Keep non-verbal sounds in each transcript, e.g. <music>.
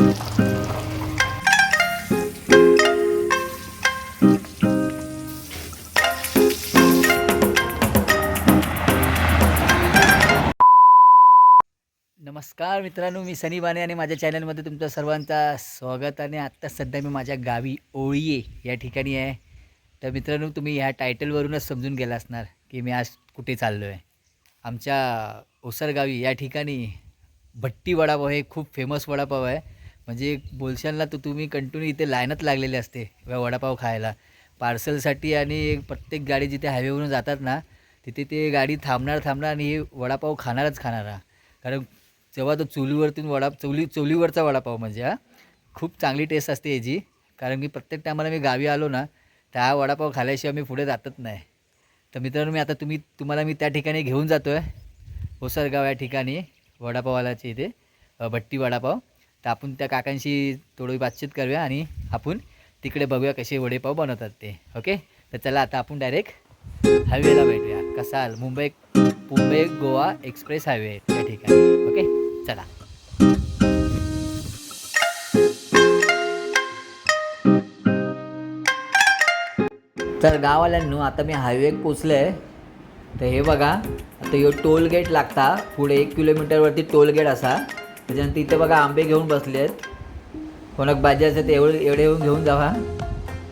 नमस्कार मित्रांनो मी सनी बाने आणि माझ्या चॅनलमध्ये तुमचं सर्वांचा स्वागत आणि आत्ता सध्या मी माझ्या गावी ओळीये या ठिकाणी आहे. तर मित्रांनो तुम्ही ह्या टायटलवरूनच समजून गेला असणार की मी आज कुठे चाललो आहे आमच्या ओसरगावी या ठिकाणी भट्टी वडापाव हे खूप फेमस वडापाव आहे. म्हणजे बोलशाल तर तुम्ही कंटिन्यू इथे लाईनच लागलेले असते वडापाव खायला. पार्सलसाठी आणि प्रत्येक गाडी जिथे हायवेवरून जातात ना तिथे ते गाडी थांबणार थांबणार आणि हे वडापाव खाणारच खाणार. हा. कारण जेव्हा तो चुलीवरतून वडा चुली चुलीवरचा वडापाव म्हणजे हा खूप चांगली टेस्ट असते याची. कारण की प्रत्येक टायमाला मी गावी आलो ना तर हा वडापाव खाल्याशिवाय मी पुढे जातच नाही. तर मित्रांनो मी आता तुम्ही तुम्हाला मी त्या ठिकाणी घेऊन जातो आहे ओसरगाव या ठिकाणी वडापाववाल्याचे इथे भट्टी वडापाव. तर आपण त्या काकांशी थोडी बातचीत करूया आणि आपण तिकडे बघूया कसे वडेपाव बनवतात ते. ओके तर चला आता आपण डायरेक्ट हायवेला भेटूया. कसाल? मुंबई मुंबई गोवा एक्सप्रेस हायवे या ठिकाणी. ओके चला. तर गावाल्यांनो आता मी हायवे पोचलो आहे तर हे बघा आता ह्यो टोल गेट लागता. पुढे एक किलोमीटरवरती टोल गेट असा. म्हणजे त्याच्यानंतर इथं बघा आंबे घेऊन बसले आहेत. कोणाक भाजी असेल ते एवढे एवढे येऊन घेऊन जावा.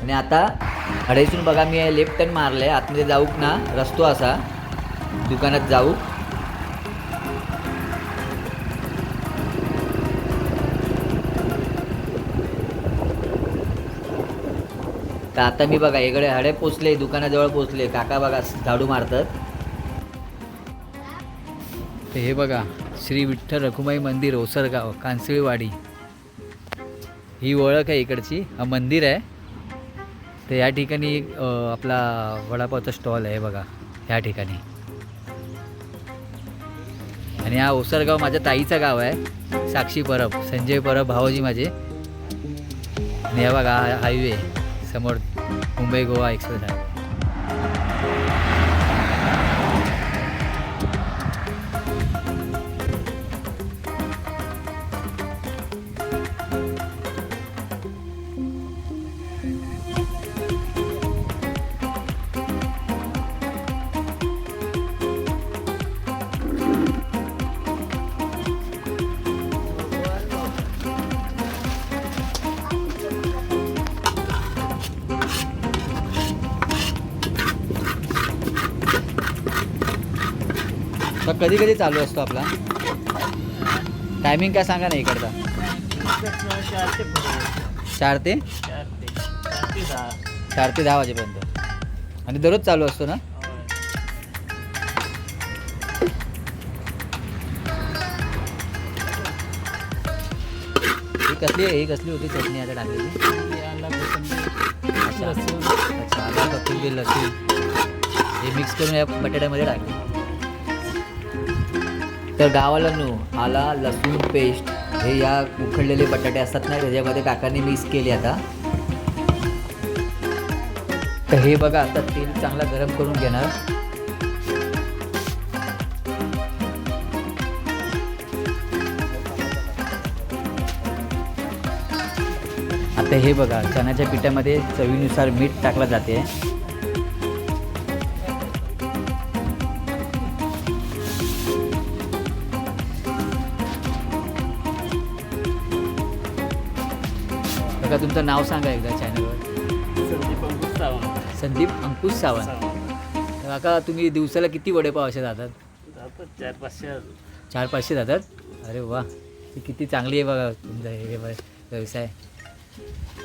आणि आता अडायसून बघा मी लेफ्ट टर्न मारले आतमध्ये जाऊक ना रस्तो असा. दुकानात जाऊ तर आता मी बघा इकडे हडे पोचले दुकानाजवळ पोचले. काका बघा झाडू मारतात. हे बघा श्री विठ्ठल रखुमाई मंदिर ओसरगाव कांसळीवाडी. ही ओळख आहे इकडची. हा मंदिर आहे. तर या ठिकाणी आपला वडापावचा स्टॉल आहे बघा. ह्या ठिकाणी. आणि हा ओसरगाव माझ्या ताईचा गाव आहे. साक्षी परब संजय परब भावजी माझे. आणि हे बघा हायवे समोर मुंबई गोवा एक्सप्रेस आहे. मग कधी कधी चालू असतो आपला. टायमिंग काय सांगा ना इकडचा. चार ते? चार ते दहा वाजेपर्यंत. आणि दररोज चालू असतो ना? ही कसली ही कसली होती चटणी आता टाकलेली? अच्छा. अच्छा लसूण हे मिक्स करून या बटाट्यामध्ये टाकली. तर गावाला आला लसूण पेस्ट. हे या उखडलेले बटाटे असतात ना त्याच्यामध्ये काकांनी मिक्स केले आता. तर हे बघा आता तेल चांगला गरम करून घेणार. आता हे बघा चण्याच्या पिठामध्ये चवीनुसार मीठ टाकलं जाते. तुमचं नाव सांगा एकदा चॅनलवर संदीप अंकुश सावंत. तर काका तुम्ही दिवसाला किती वडेपाव असे जातात? चार पाचशे चार पाचशे जातात? अरे वा ही किती चांगली आहे बघा तुमचा हे व्यवसाय.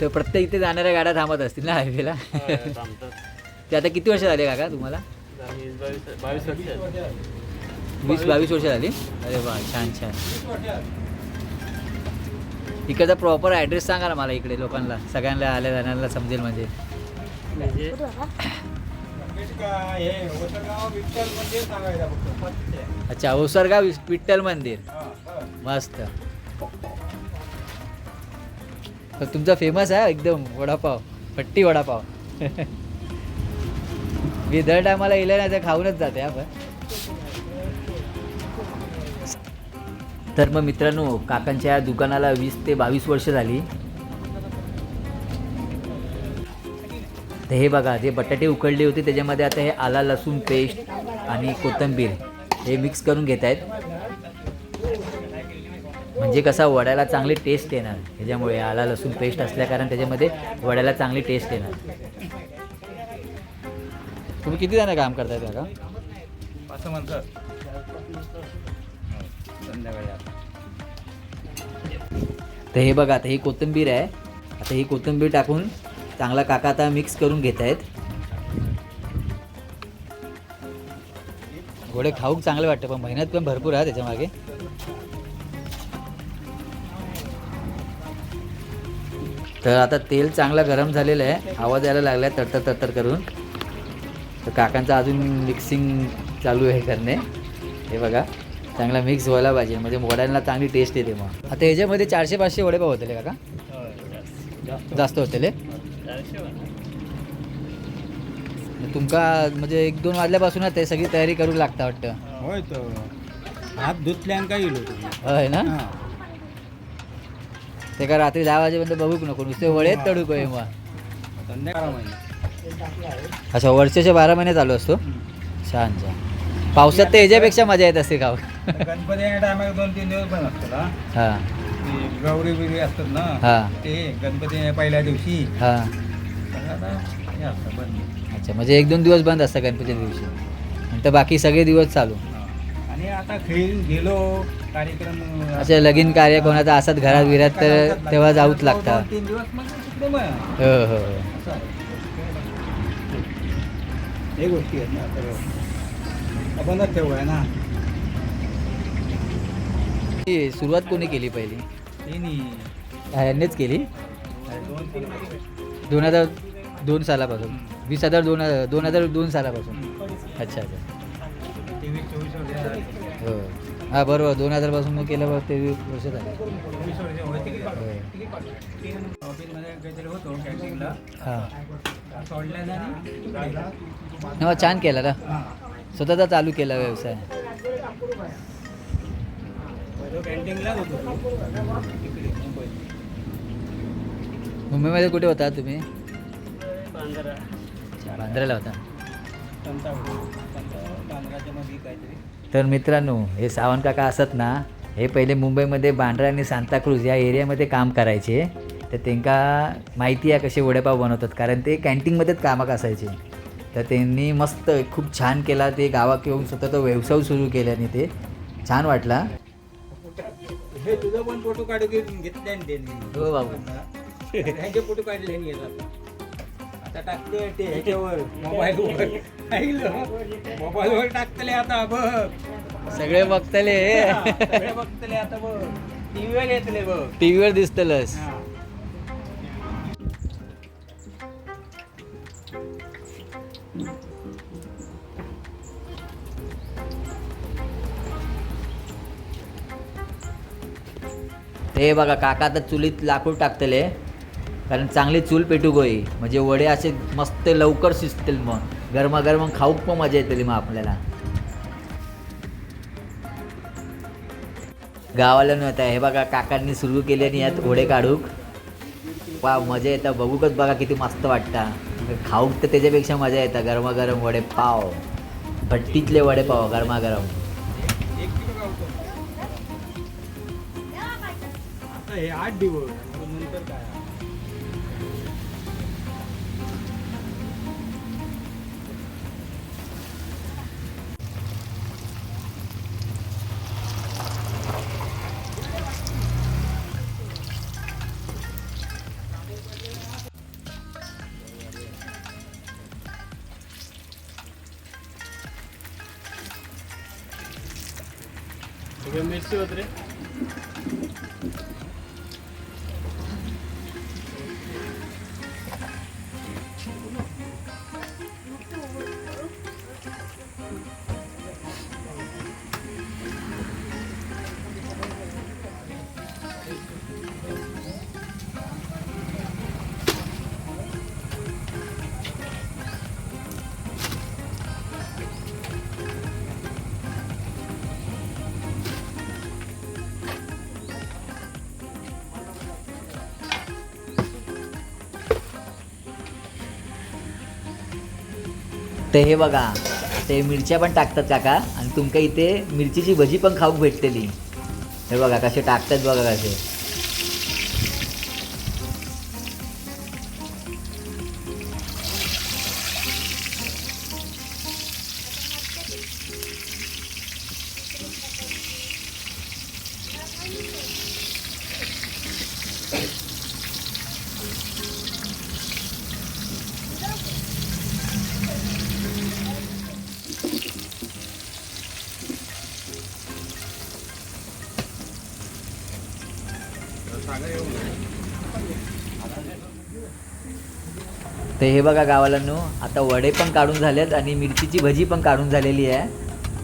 तर प्रत्येक इथे जाणाऱ्या गाड्या थांबत असतील ना हायवेला <laughs> ते आता किती वर्ष झाले काका तुम्हाला? वीस बावीस वर्ष झाली? अरे वा छान छान. इकडचा प्रॉपर ॲड्रेस सांगा ना मला इकडे लोकांना. सगळ्यांना आल्या जाण्याला समजेल म्हणजे. म्हणजे? अच्छा ओसरगाव विठ्ठल मंदिर. मस्त. तर तुमचा फेमस आहे एकदम वडापाव. पट्टी वडापाव. <laughs> मी दर टायमाला येईल ना ते खाऊनच जाते आपण तर मग मित्रांनो काकांच्या या दुकानाला वीस ते बावीस वर्ष झाली. तर हे बघा जे बटाटे उकडले होते त्याच्यामध्ये आता हे आला लसूण पेस्ट आणि कोथिंबीर हे मिक्स करून घेत आहेत. म्हणजे कसा वड्याला चांगली टेस्ट येणार. त्याच्यामुळे आला लसूण पेस्ट असल्याकारण त्याच्यामध्ये वड्याला चांगली टेस्ट येणार. तुम्ही किती जण काम करताय का असं म्हणतात संध्याकाळी तर हे बघा आता ही कोथिंबीर आहे. आता ही कोथिंबीर टाकून चांगला काका आता मिक्स करून घेत आहेत. घोडे खाऊक चांगले वाटतं पण मेहनत पण भरपूर आहे त्याच्यामागे तर आता तेल चांगलं गरम झालेलं आहे. आवाज यायला लागला आहे तडतर तडतर करून. तर काकांचा अजून मिक्सिंग चालू आहे करणे. हे बघा. चांगला मिक्स व्हायला पाहिजे. म्हणजे वड्यांना चांगली टेस्ट येते मग. आता ह्याच्यामध्ये चारशे पाचशे वडे पाव होते काका. जास्त होते. तुमका म्हणजे एक दोन वाजल्यापासूनच ते सगळी तयारी करू लागता वाटतं. होय हात धुतल्यान काय गेलो तुम्ही? होय ना. ते का रात्री दहा वाजेपर्यंत बघूक नको. नुसते वडे तडू काय मग. अच्छा वर्षाच्या बारा महिने चालू असतो? छान छान. पावसात तर ह्याच्यापेक्षा मजा येत असते गाव <laughs> गणपती टायमाला दोन तीन दिवस पण असतो ना हां. ते गौरी बिगरी असतात ना हां. ते गणपती पहिल्या दिवशी. हां. तर आता हे असतं बंद. अच्छा म्हणजे एक दोन दिवस बंद असतात गणपतीच्या दिवशी. नंतर बाकी सगळे दिवस चालू. हा. आणि आता खेळ गेलो कार्यक्रम अच्छा लगीन कार्य कोणाचा असतात घरात विरात तर तेव्हा जाऊच दोन लागतात तीन दिवस मग तिकडे मग. हो हो हो. असं आहे. हे गोष्टी आहेत ना तर आपणच ठेवू आहे ना. ही सुरुवात कोणी केली पहिली? ह्यांनीच केली? दोन हजार दोन सालापासून. वीस हजार दोन दोन हजार दोन सालापासून. अच्छा अच्छा. हो. हां बरोबर. दोन हजारपासून मग केलं बघ तेवीस वर्ष झाले. हो. हां. छान केला ना. स्वतःचा चालू केला व्यवसाय तो कॅन्टीनलाच होतो तो. तिकडे मुंबईत मुंबईमध्ये कुठे होता तुम्ही? बांद्राला होता. तर मित्रांनो हे सावंत काका असत ना हे पहिले मुंबईमध्ये बांद्रा आणि सांताक्रूज या एरियामध्ये काम करायचे. तर त्यांका माहिती आहे कसे वडेपाव बनवतात कारण ते कॅन्टीनमध्येच कामाक असायचे. तर त्यांनी मस्त खूप छान केला ते गावात येऊन स्वतः तो व्यवसाय सुरू केल्याने ते छान वाटला. हे तुझं पण फोटो काढू घेऊन घेतले ना त्यांनी. हो बाबू. ह्यांचे फोटो काढले नाही येत आता. टाकते ते ह्याच्यावर मोबाईलवर. ऐकलं मोबाईलवर टाकतले आता बघ. सगळे बघतले. सगळे बघतले आता बघ. टीव्हीवर येतले बघ. टी व्हीवर दिसतलंच हे ते बघा काका आता चुलीत लाकूड टाकतले. कारण चांगली चूल पेटू गोई. म्हणजे वडे असे मस्त लवकर शिजतील मग. गरमागरम खाऊक पण मजा येतली मग आपल्याला. गावाला नव्हता हे बघा काकांनी सुरू केली आणि यात वडे काढूक. वा मजा येतं. बघूकच बघा किती मस्त वाटतं. खाऊक तर त्याच्यापेक्षा मजा येतं. गरमागरम वडे पाव. भट्टीतले वडे पाव गरमागरम. हे आठ दिवस. नंतर काय मिरची होत रे. ते हे बघा. ते मिरच्या पण टाकतात काका. आणि तुमका इथे मिरचीची भजी पण खाऊक भेटतेली. हे बघा कसे टाकतात बघा कसे. ते हे बघा गावालांनो आता वडे पण काढून झालेत आणि मिरचीची भजी पण काढून झालेली आहे.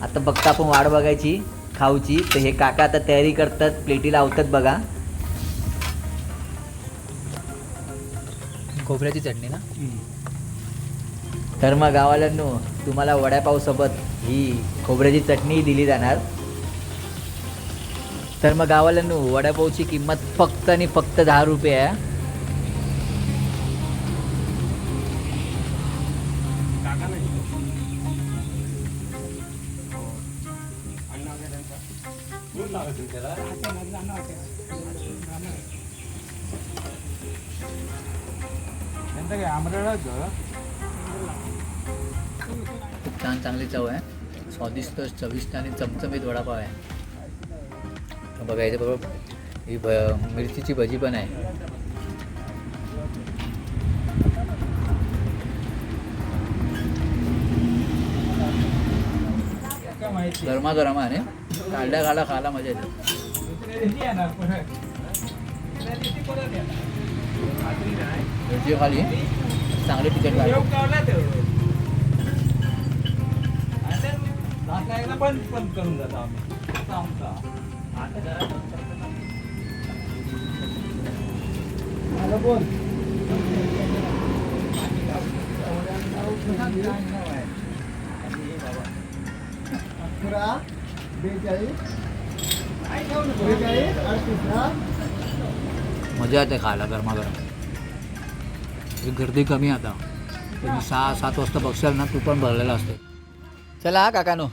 आता फक्त आपण वाट बघायची खाऊची. तर हे काका आता तयारी करतात प्लेटी लावतात बघा. खोबऱ्याची चटणी ना? तर मग गावालांनो तुम्हाला वड्यापावसोबत ही खोबऱ्याची चटणी दिली जाणार. तर मग गावालांनो वड्यापावची किंमत फक्त आणि फक्त दहा रुपये आहे. त्यांचा काय आमरळच खूप छान चांगली चव आहे. स्वादिष्ट चविष्ट आणि चमचमीत वडापाव आहे. बघा याच्या बरोबर ही भ मिरचीची भजी पण आहे. गरमा गरमाने परत येणार खायला मजा येते. खाली चांगली तिखट लागते योग पण करून जातो आम्ही आता बोल. मजा येते खायला गरमागरम गर्दी कमी आता. तुम्ही सहा सात वाजता बघशाल ना तू पण भरलेला असते. चला हा काकानो.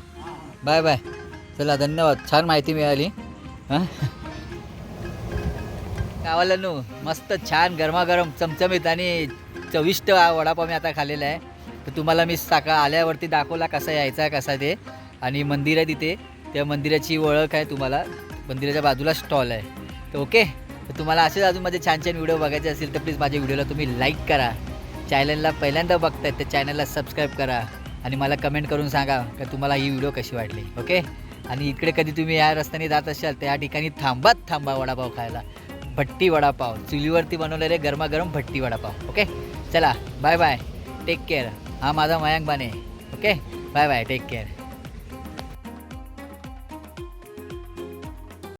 Bye bye. चला धन्यवाद. छान माहिती मिळाली. हां? गावाला मस्त छान गरमागरम चमचमीत आणि चविष्ट वडापाव मी आता खाल्लेला आहे. तर तुम्हाला मी साका आल्यावरती दाखवला कसा यायचा कसा ते. आणि मंदिर आहे तिथे. त्या मंदिराची ओळख आहे तुम्हाला. मंदिराच्या बाजूला स्टॉल आहे. तर ओके तर तुम्हाला असेच अजून माझे छान छान व्हिडिओ बघायचे असेल तर प्लीज माझ्या व्हिडिओला तुम्ही लाईक करा. चॅनलला पहिल्यांदा बघताय तर चॅनलला सबस्क्राईब करा. आणि मला कमेंट करून सांगा का तुम्हाला ही व्हिडिओ कशी वाटली ओके आणि इकडे कधी तुम्ही या रस्त्याने जात असाल तर या ठिकाणी थांबात थांबा वडापाव खायला. भट्टी वडापाव. चुलीवरती बनवलेले गरमागरम भट्टी वडापाव ओके चला बाय बाय टेक केअर हा माझा Mayank Bane okay bye bye take care